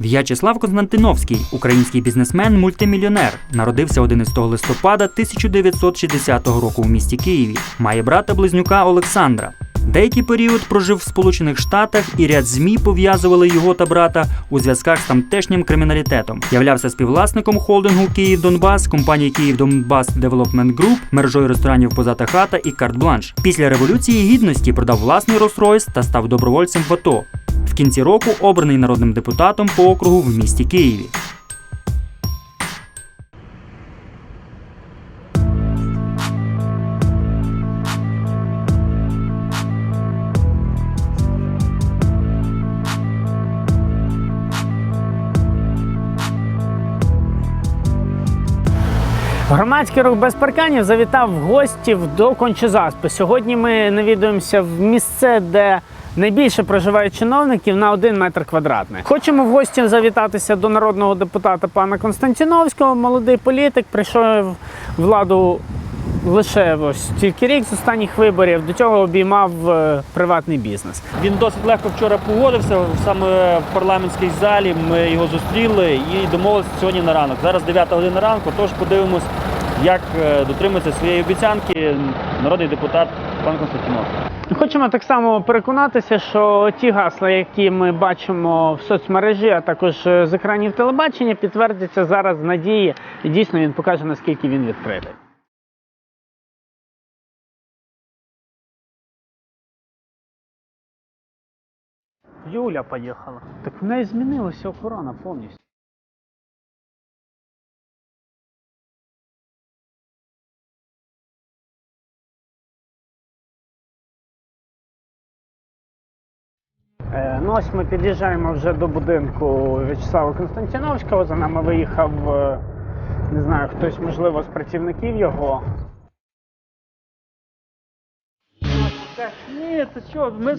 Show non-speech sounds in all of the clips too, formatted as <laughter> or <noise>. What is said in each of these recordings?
В'ячеслав Константиновський, український бізнесмен, мультимільйонер, народився 11 листопада 1960 року у місті Києві. Має брата близнюка Олександра. Деякий період прожив в Сполучених Штатах і ряд змі пов'язували його та брата у зв'язках з тамтешнім криміналітетом. Являвся співвласником холдингу Київ Донбас, компанії Київ Донбас Девелопмент Груп, мережою ресторанів Позата хата і Карт Бланш. Після революції гідності продав власний Rolls-Royce та став добровольцем в АТО. В кінці року обраний народним депутатом по округу в місті Києві. Громадський рух без парканів завітав в гості до Кончезаспи. Сьогодні ми навідуємося в місце, де найбільше проживають чиновників на один метр квадратний. Хочемо в гості завітатися до народного депутата пана Константіновського. Молодий політик прийшов владу лише ось тільки рік з останніх виборів. До цього обіймав е, приватний бізнес. Він досить легко вчора погодився саме в парламентській залі. Ми його зустріли і домовилися сьогодні на ранок. Зараз 9 година ранку, тож подивимось, як е, дотримується своєї обіцянки народний депутат пан Константинов. Хочемо так само переконатися, що ті гасла, які ми бачимо в соцмережі, а також е, з екранів телебачення, підтвердяться зараз надії, і дійсно він покаже, наскільки він відкритий. Юля поїхала. Так в неї змінилася охорона повністю. Ну, ось ми під'їжджаємо вже до будинку В'ячеслава Константіновського. За нами виїхав, е, не знаю, хтось, можливо, з працівників його. Ні, це що, ми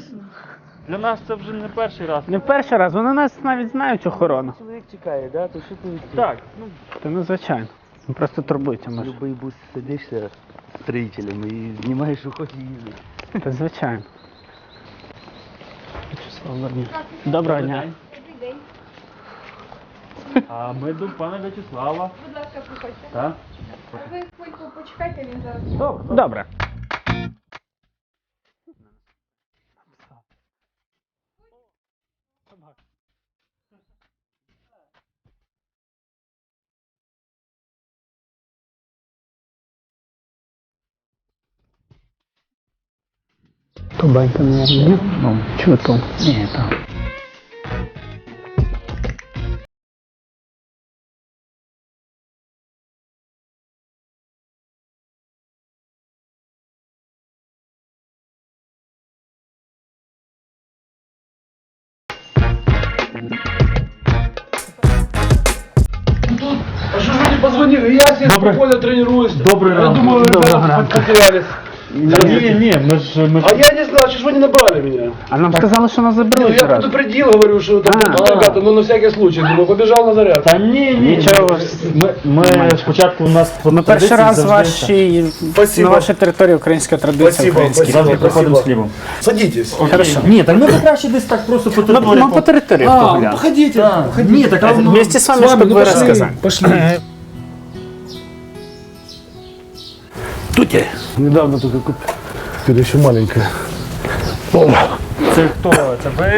для нас це вже не перший раз. Не перший раз, вони нас навіть знають охорону. Чоловік чекає, да? То що ти Так, ну Та ну звичайно. Просто турбується, може. Любий бус сидишся з строїтелем і знімаєш, що хочеш їздити. Та звичайно. В'ячеслав дня. Доброго дня. а ми до пана В'ячеслава. Будь ласка, приходьте. Так? Ви хвильку почекайте, він зараз. Добре. Добре. То банька, наверное, нет? Ну, чего там? Нет, там. А что ж вы не позвонили? Я здесь спокойно тренируюсь. Добрый Я ранок. думаю, ранку. потерялись. Ні, ні, ми ж ми ж А я не знал, что ж вы не набрали меня. А нам сказали, що нас Ну, заберуть я зразу. предупредил, говорю, что там А. а, ребята, ну на всякий случай. Думаю, побежал на заряд. Та ні, ні, Нічого. Ми, ми спочатку у нас по Ми перший традиції раз завжди Спасибо. вашій, на вашій території українська традиція Спасибо, українські. спасибо. завжди приходимо з хлібом. Садитесь. Хорошо. Ні, так ми б краще десь так просто по Ну, території. ну, по території А, погуляли. походите. Ні, так а, ну, Вместе с вами, С вами, чтобы ну вы пошли, рассказали. Пошли. Тут я. Недавно только купил. Теперь еще маленькая. Це хто? Це ви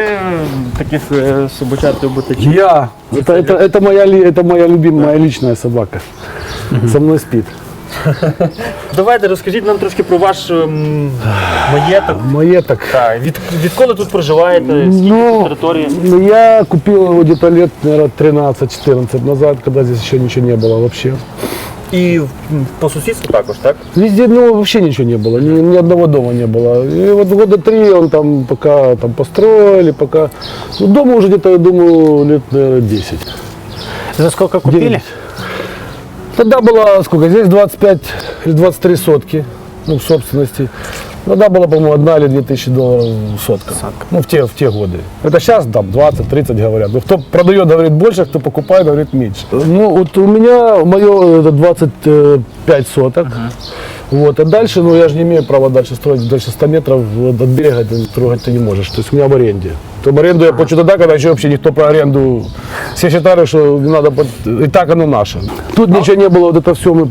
таких е, собачат любите? чи- Я. Это, это, это, моя, ли- это моя любимая, моя личная собака. Со мной спит. <laughs> Давайте розкажіть нам трошки про ваш ем, маєток. Маеток. Так, від, відколи тут проживаєте? Скільки Ну, тут території? Ну, я купил его где-то лет, наверное, 13-14 назад, когда здесь еще ничего не было вообще. М, по сусідству також, так? Везде, ну, вообще ничего не было, ни, ни одного дома не было. И вот года три он там пока там построили, пока... Ну, дома уже где-то, я думаю, лет, наверное, 10. За сколько купили? Девять. Тогда было сколько? Здесь 25 или 23 сотки, ну, в собственности. Тогда было, по-моему, одна или две тысячи долларов сотка. Ну, в те, в те годы. Это сейчас там 20-30 говорят. Ну, кто продает, говорит больше, кто покупает, говорит меньше. Ну, вот у меня мое это 25 соток. Вот, а дальше, ну я же не имею права дальше строить, дальше 100 метров от берега ты трогать ты не можешь. То есть у меня в аренде. То в аренду я плачу тогда, когда еще вообще никто про аренду. Все считали, что надо, плат- и так оно наше. Тут ничего не было, вот это все мы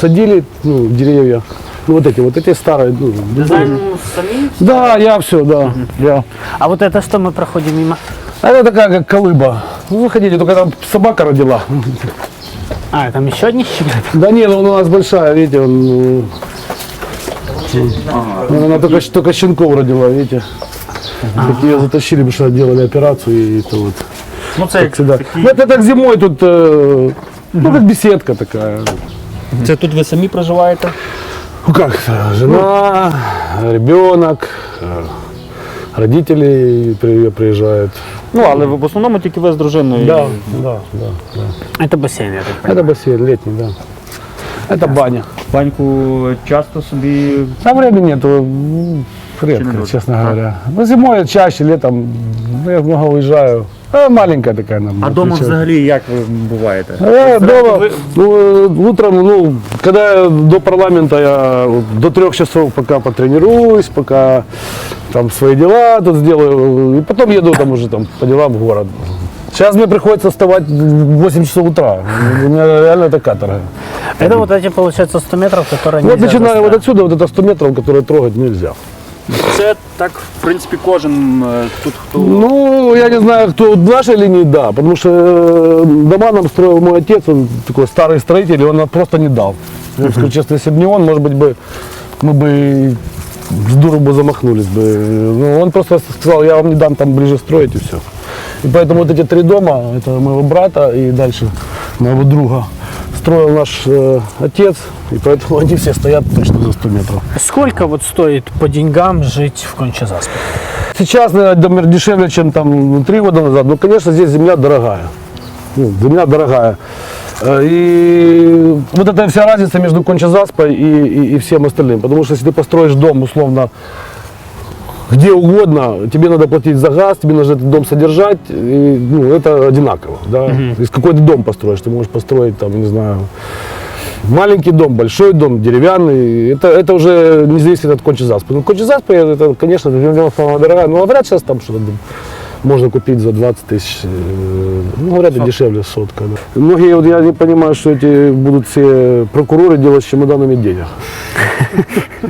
садили, ну, деревья. Ну, вот эти, вот эти старые. Ну, Дизайн самі? да, я все, да. Я. А вот это что мы проходим мимо? А это такая, как колыба. Ну, заходите, только там собака родила. А, там еще одни щенята. Да нет, ну, у нас большая, видите, он, ну, ну, она только, только щенков родила, видите. Так ее затащили, потому что делали операцию и это вот. Ну це как всегда. Ну, это так зимой тут, э, ну как беседка такая. Це тут ви самі проживаєте? Ну как, это, жена, ребенок, э, родители при- приезжают. Ну, але в основному тільки ви з дружиною. Да, да, да, да. Это бассейн, я так понимаю. Это бассейн летний, да. Это баня. Баньку часто собі. А времени нету, м, редко, Очень честно говоря. Ну, зимой чаще, летом, ну, я много уезжаю. А маленькая такая нам. А дома отвечает. взагалі як ви буваєте? А я дома, ну, утром, ну, когда до парламента, я вот до трех часов пока потренируюсь, пока там свои дела тут сделаю, и потом еду там уже там по делам в город. Сейчас мне приходится вставать в 8 часов утра. У меня реально это каторга. Это вот эти, получается, 100 метров, которые Вот нельзя начиная вот отсюда, вот это 100 метров, которые трогать нельзя. Це так, в принципі, кожен е, тут хто. Ну, я не знаю, кто в нашей линии, да, потому что э, дома нам строил мой отец, он такой старый строитель, и он нам просто не дал. Я скажу честно, если бы не он, может быть, бы мы бы с дуру бы замахнулись бы. Ну, он просто сказал, я вам не дам там ближе строить и все. И поэтому вот эти три дома, это моего брата и дальше моего друга, строил наш э, отец, и поэтому они все стоят точно за 100 метров. Сколько вот стоит по деньгам жить в Кончезаспе? Сейчас, наверное, дешевле, чем там ну, три года назад. Но, конечно, здесь земля дорогая. Ну, земля дорогая. Э, И вот эта вся разница между Кончезаспой и, и, и всем остальным. Потому что если ты построишь дом, условно, где угодно, тебе надо платить за газ, тебе нужно этот дом содержать, и, ну, это одинаково. Да? Если какой ты дом построишь, ты можешь построить, там, не знаю, маленький дом, большой дом, деревянный, это, это уже не зависит от Кончезаспы. Ну, Кончезаспа, это, конечно, дорогая, но говорят, сейчас там что-то можно купить за 20 тысяч, э, ну, говорят, и дешевле сотка. Да. Многие, вот я не понимаю, что эти будут все прокуроры делать с чемоданами денег. <laughs>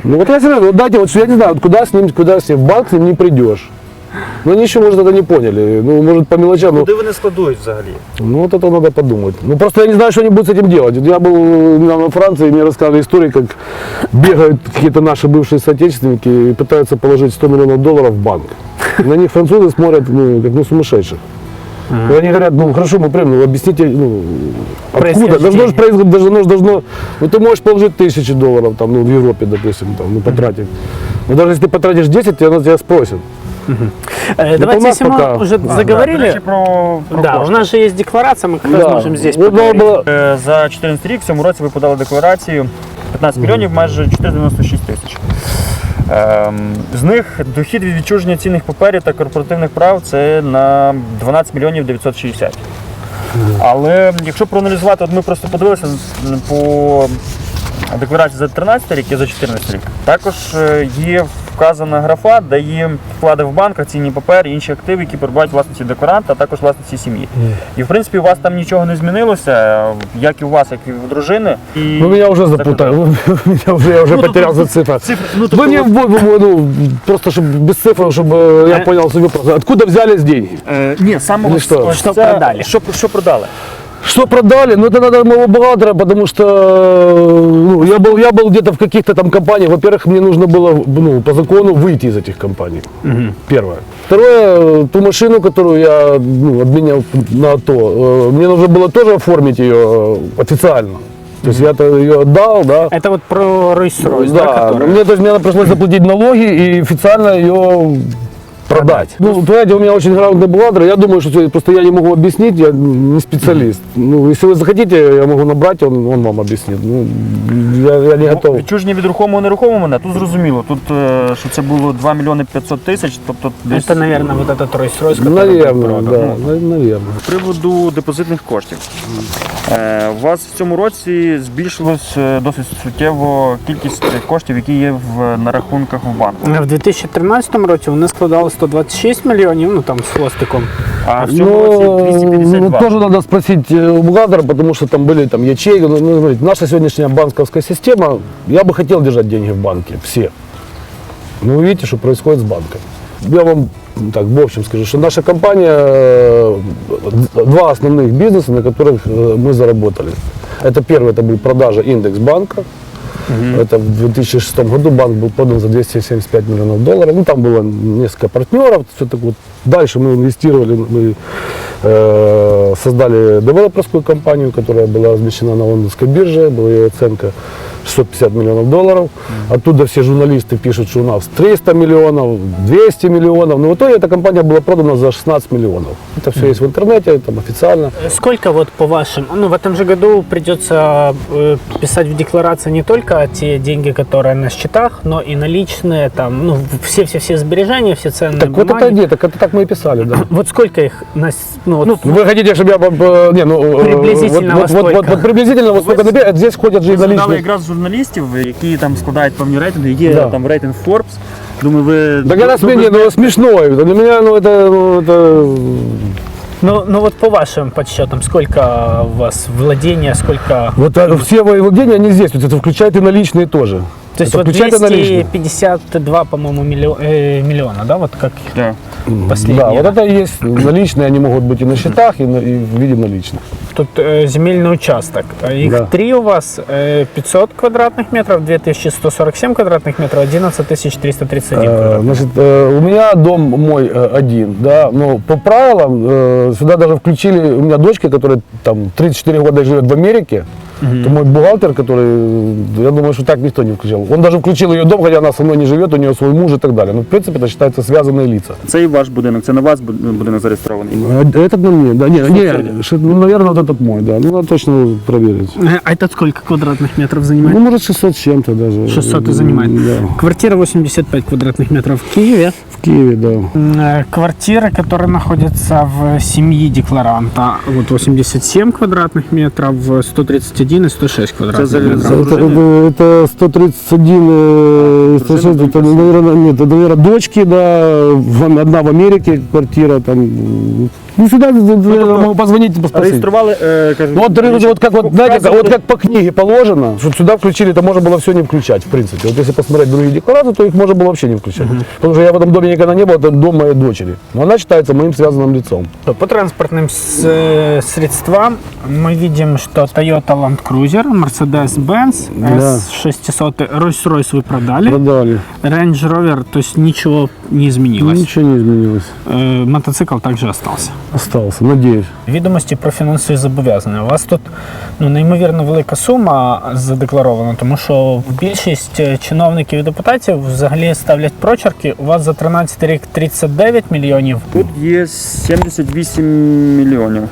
Ну вот я серьезно, вот дайте, вот я не знаю, куда с ним, куда с ним, в банк с ним не придешь. Ну они еще, может, это не поняли. Ну, может, по мелочам. ну, Куди вони складують взагалі? ну вот это надо подумать. Ну просто я не знаю, что они будут с этим делать. Я был недавно во Франции, и мне рассказывали истории, как бегают какие-то наши бывшие соотечественники и пытаются положить 100 миллионов долларов в банк. На них французы смотрят, ну, как на сумасшедших. И они говорят, ну хорошо, мы примем, ну объясните, ну, откуда? Должно же происходить, должно, должно, ну ты можешь положить тысячи долларов там, ну, в Европе, допустим, там, ну, потратить. Но даже если ты потратишь 10, тебя, тебя спросят. Э, у Давайте, нас если мы пока- уже До заговорили, речі, про, про да, у кошти. нас же есть декларация, мы как раз можем здесь Ну, поговорить. было- Е, За 14 рік в цьому році ви подали декларацію 15 мільйонів, майже 496 тисяч. Ем, З них дохід від відчуження цінних паперів та корпоративних прав це на 12 мільйонів 960. Але якщо проаналізувати, от ми просто подивилися з- по декларації за 13 рік і за 14 рік. Також е, є вказана графа, де є вклади в банках, цінні папери, інші активи, які перебувають в власності декларанта, а також власності сім'ї. І в принципі у вас там нічого не змінилося, як і у вас, як і у дружини. І Ну меня уже запутали, <laughs> меня уже, я уже Ну, тут- потерял за цифры. цифри, ну, Вы тобто, мне, от, в- в- ну, просто чтобы без цифр, чтобы я Э. понял свой вопрос. Откуда взялись деньги? е, ні, саме Или ось- що? ось Що це- продали? Що, що продали? Что продали? Ну это надо моего бухгалтера, потому что ну, я был, я был где-то в каких-то там компаниях. Во-первых, мне нужно было ну, по закону выйти из этих компаний. Первое. Второе, ту машину, которую я ну, обменял на АТО, э, мне нужно было тоже оформить ее э, официально. То есть я-то ее отдал, да. Это вот про Ройс-Ройс, да, Да, который? мне, то есть, мне пришлось заплатить налоги и официально ее продать. Ну, понимаете, у меня очень грамотный бухгалтер, я думаю, что это просто я не могу объяснить, я не специалист. Ну, если вы захотите, я могу набрать, он, он вам объяснит. Ну, я, я не готов. Відчуження від рухомого нерухомого мене тут зрозуміло. Тут е, що це було 2 мільйони 500 тисяч, тобто десь Это, наверное, вот этот Rolls-Royce, который Наверное, продав, да, ну. на- наверное. З приводу депозитних коштів. Е, У вас в цьому році збільшилась е, досить суттєво кількість коштів, які є в, на рахунках в банку. В 2013 році вони складали 126 мільйонів, ну там з хвостиком. А в цьому році Ну, 252. ну, тоже надо спросить э, у бухгалтера, потому что там были там ячейки. Ну, ну, смотрите, наша сегодняшняя банковская система, я бы хотел держать деньги в банке, все. Но вы видите, что происходит с банком. Я вам так в общем скажу, что наша компания, э, два основных бизнеса, на которых э, мы заработали. Это первый, это был продажа индекс банка. это в 2006 году банк был продан за 275 миллионов долларов. Ну, там было несколько партнеров, все так вот. Дальше мы инвестировали, мы э, создали девелоперскую компанию, которая была размещена на лондонской бирже, была ее оценка 650 миллионов долларов. Оттуда все журналисты пишут, что у нас 300 миллионов, 200 миллионов. Но в итоге эта компания была продана за 16 миллионов. Это все есть в интернете, там официально. Сколько вот по вашим, ну в этом же году придется э, писать в декларации не только те деньги, которые на счетах, но и наличные, там, ну все-все-все сбережения, все ценные Так вот бумаги. это нет, так это так мы и писали, да. <clears throat> Вот сколько их, на, с- ну, вот, Вы хотите, чтобы я э, не, ну, э, Приблизительно вот, во вот, вот, сколько? вот приблизительно вот сколько здесь ходят же и Ви згадали наличные якраз журналістів, які там складають певні рейтинги, є Да. там рейтинг Forbes. Думаю, ви Так это ну, ви смешно, ну, смешно. это Для меня, ну, это, ну, это... ну, ну вот по вашим подсчетам, сколько у вас владения, сколько... Вот а, все мои владения, они здесь, вот это включает и наличные тоже. То есть это вот включает и наличные. 252, по-моему, миллио- э, миллиона, да, вот как Да. последние. Да, вот это и есть наличные, они могут быть и на счетах, и, на- и в виде наличных. Тут э, земельный участок. Э, Их Да. три у вас, э, 500 квадратных метров, 2147 квадратных метров, 11331 Э, квадратных. Значит, э, у меня дом мой э, один, да, но по правилам э, сюда даже включили, у меня дочка, которая там 34 года живет в Америке, то мой бухгалтер, который, э, я думаю, что так никто не включил. Он даже включил ее дом, хотя она со мной не живет, у нее свой муж и так далее. Но в принципе это считается связанные лица. Це і ваш будинок, це на вас бу- будинок зареєстрований. Этот на мне, да, не, не, ши- ну, наверное, вот этот мой, да, ну надо точно проверить. Э, А этот сколько квадратных метров Ну, занимает? может 600 с чем-то даже. 600 и занимает. Да. Квартира 85 квадратных метров в Киеве. В Киеве, да. Э, Квартиры, которые находятся в семьи декларанта, вот 87 квадратных метров, 131 и 106 квадратных за- метров. Это, это, это 131, э, 106, это, наверное, нет, это, наверное, дочки, да, в- одна в Америке квартира, там, ну, сюда, могу позвонить и спросить. Реєстрували, е, кажуть, Ну, вот, вот как, вот, знаете, как- вот как по книге положено, что сюда включили, это можно было все не включать, в принципе. Вот если посмотреть другие декларации, то их можно было вообще не включать. Потому что я в этом доме никогда не был, это дом моей дочери. Но она считается моим связанным лицом. По транспортным с- э, средствам мы видим, что Toyota Land Cruiser, Mercedes-Benz, Да. S600, Rolls-Royce вы продали, Продали. Range Rover, то есть ничего не изменилось. Ничего не изменилось. Э, Мотоцикл также остался. Остался, надеюсь. Відомості про фінансові зобов'язання. У вас тут ну, неймовірно велика сума задекларована, тому що більшість е, чиновників і депутатів взагалі ставлять прочерки. У вас за 13 рік 39 мільйонів, Тут є 78 мільйонів.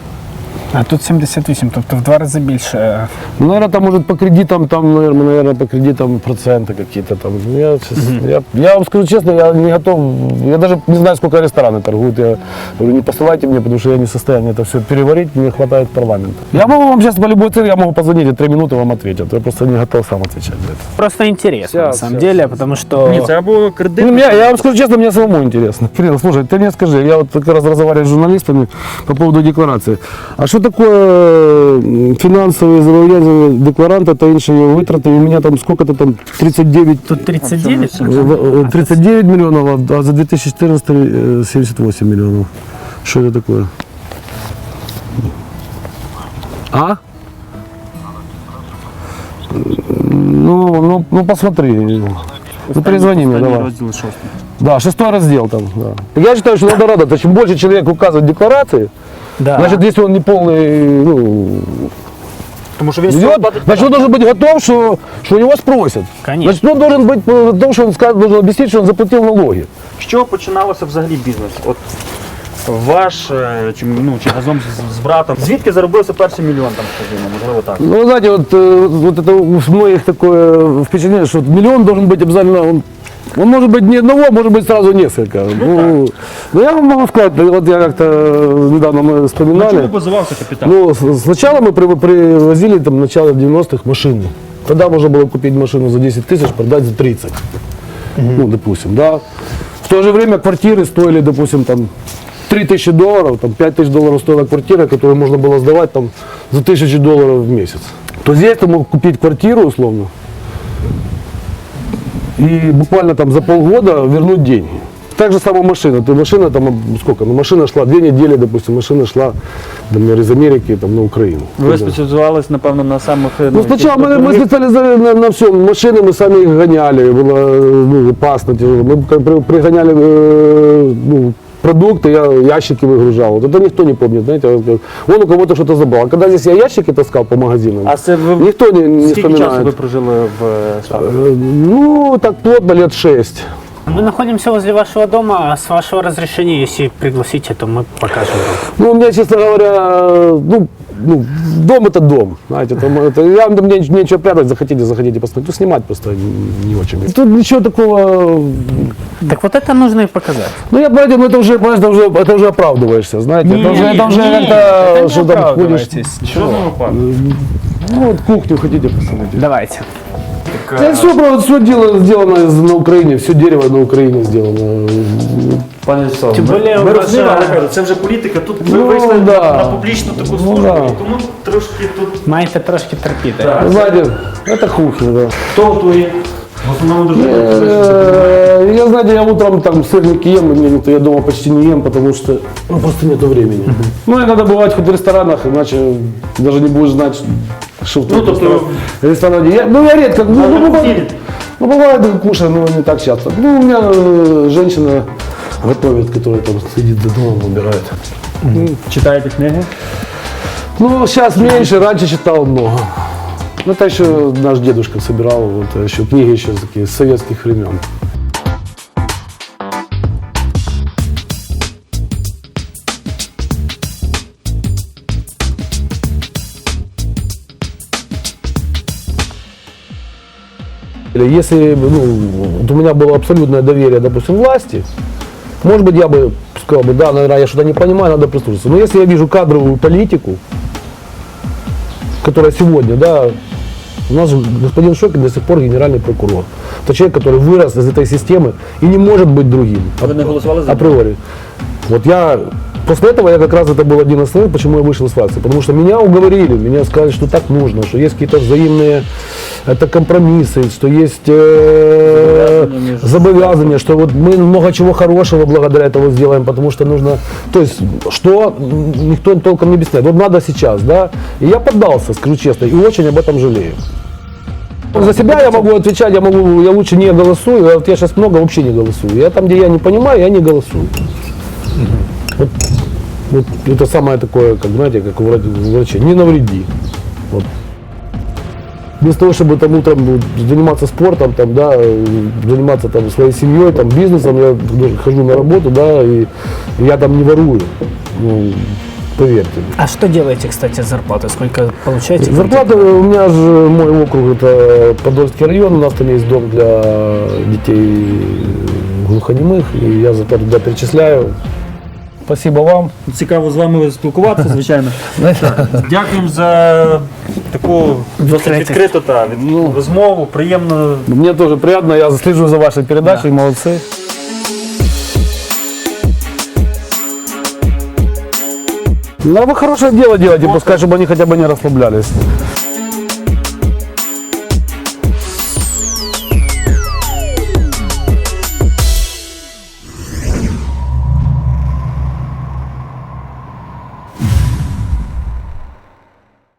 а тут 78, тобто в два рази більше. Ну, наверное, там, может, по кредитам, там, наверное, наверное, по кредитам проценты какие-то там. Ну, Я, честно, я, я вам скажу честно, я не готов, я даже не знаю, сколько рестораны торгуют. Я говорю, не посылайте мне, потому что я не в состоянии это все переварить, мне хватает парламента. Я могу вам сейчас по любой цене, я могу позвонить, и три минуты вам ответят. Я просто не готов сам отвечать за это. Просто інтересно, на Щас, самом щас, деле, потому что Ні, це або кредит. Ну, меня, я вам скажу честно, мне самому интересно. <laughs> Кирилл, слушай, ты мне скажи, я вот как раз разговариваю с журналистами по поводу декларации. А что такое м, финансовые зобов'язання декларанта та інші його витрати? У меня там сколько-то там 39 тут 39. в- э, 39 миллионов, а- а за 2014 э, 78 миллионов. Что это такое? А? Ну, ну, ну посмотри. Ну, перезвони мне, Останній давай. розділ шостий. Да, шестой раздел там. Да. Я считаю, что надо радоваться. Чем больше человек указывает в декларации, Да. значит, если он не полный, ну, Тому що він идет, значит, он должен быть готов, что, что у него спросят. Конечно. Значит, он должен быть э, готов, что он скажет, должен объяснить, что он заплатил налоги. З чого починалося взагалі бізнес? От ваш е, чи, ну, чи разом з, з братом. Звідки заробився перший мільйон там, скажімо, можливо так. Ну, вы знаете, вот, э, вот это у многих такое впечатление, что вот миллион должен быть обязательно, он, он может быть не одного, может быть сразу несколько. Ну, ну, я вам могу сказать, вот я как-то недавно мы На чому вспоминали. базувався капітал? Ну, сначала мы при- привозили там начало 90-х машины. Тогда можно было купить машину за 10 тысяч, продать за 30. Ну, допустим, да. В то же время квартиры стоили, допустим, там 3 тысячи долларов, там 5 тысяч долларов стоила квартира, которую можно было сдавать там за тысячу долларов в месяц. То здесь ты мог купить квартиру условно и буквально там за полгода вернуть деньги. Так же самая машина. Ты машина там сколько? Ну машина шла две недели, допустим, машина шла, например, из Америки там, на Украину. Ви Да. спеціалізувались, напевно, на самих е, Ну, сначала мы, мы специализировали на, на всем. Машины мы сами их гоняли, было ну, опасно. тяжело. Мы как при- пригоняли э, ну, продукты, я ящики выгружал. Вот это никто не помнит, знаете. вот как, Он у кого-то что-то забрал. А когда здесь я ящики таскал по магазинам, А це ви никто не, не скільки часу вспоминает. ви прожили в е, Штатах? Э, Ну, так плотно лет шесть. Мы находимся возле вашего дома, а с вашего разрешения, если пригласите, то мы покажем. Ну, у меня, честно говоря, ну, ну, дом это дом, знаете, там, это, я, мне нечего прятать, захотите, захотите посмотреть, ну, снимать просто не, не очень. Тут ничего такого, Так вот это нужно и показать. ну, я, ну, это уже, понимаешь, это уже, это уже оправдываешься, знаете, это уже, это уже как-то, что там ходишь, ну, вот кухню хотите посмотреть. Давайте. Это все, все дело, сделано на Украине, все дерево на Украине сделано. Пане Сон, Тим ми, більше ми ваша- розуміємо, але кажу, це вже політика. Тут ви Ну, вийшли да. на публічну таку Ну, службу, да. і тому трошки тут Маєте трошки терпіти. Так. Знаете, это кухня, да. хто готує. В основному дуже Э, Я, знаете, я утром там сырники ем, и мне никто- я дома почти не ем, потому что ну, просто нету времени. Ну, иногда бывает хоть в ресторанах, иначе даже не будешь знать, что в Ну, ресторане. ресторане. Я, ну, я редко, ну, ну, на бывает, ну, бывает, кушаю, но не так часто. Ну, у меня э, женщина готовит, которая там сидит за домом, убирает. читаєте книги. Ну, сейчас меньше, раньше читал много. Ну, это еще наш дедушка собирал, вот, еще книги еще такие с советских времен. Если ну, вот у меня было абсолютное доверие, допустим, власти, может быть, я бы сказал бы, да, наверное, я что-то не понимаю, надо прислушаться. Но если я вижу кадровую политику, которая сегодня, да, у нас господин Шокин до сих пор генеральный прокурор. Это человек, который вырос из этой системы и не может быть другим. Вы не голосовали за Априори. Вот я После этого я как раз это был один из основных, почему я вышел из фракции. Потому что меня уговорили, меня сказали, что так нужно, что есть какие-то взаимные это компромиссы, что есть э, забовязывания, что вот мы много чего хорошего благодаря этому сделаем, потому что нужно, то есть, что никто толком не объясняет. Вот надо сейчас, да, и я поддался, скажу честно, и очень об этом жалею. За себя я могу отвечать, я могу, я лучше не голосую, а вот я сейчас много вообще не голосую. Я там, где я не понимаю, я не голосую. Вот, вот это самое такое, как знаете, как у врач- у врача, не навреди. Вот. Вместо того, чтобы там утром ну, заниматься спортом, там, да, заниматься там своей семьей, там, бизнесом, я хожу на работу, да, и я там не ворую. Ну, поверьте. А что делаете, кстати, с зарплатой? Сколько получаете? Зарплата у меня же мой округ это Подольский район, у нас там есть дом для детей глухонемых, и я зарплату туда перечисляю. Спасибо вам. Цікаво з вами спілкуватися, звичайно. <laughs> Дякуємо за таку досить Відкритість. відкриту та від- розмову. Приємно Мне тоже приятно, я слежу за вашей передачей, молодцы. Ну, а вы хорошее дело делаете, пускай, чтобы они хотя бы не расслаблялись.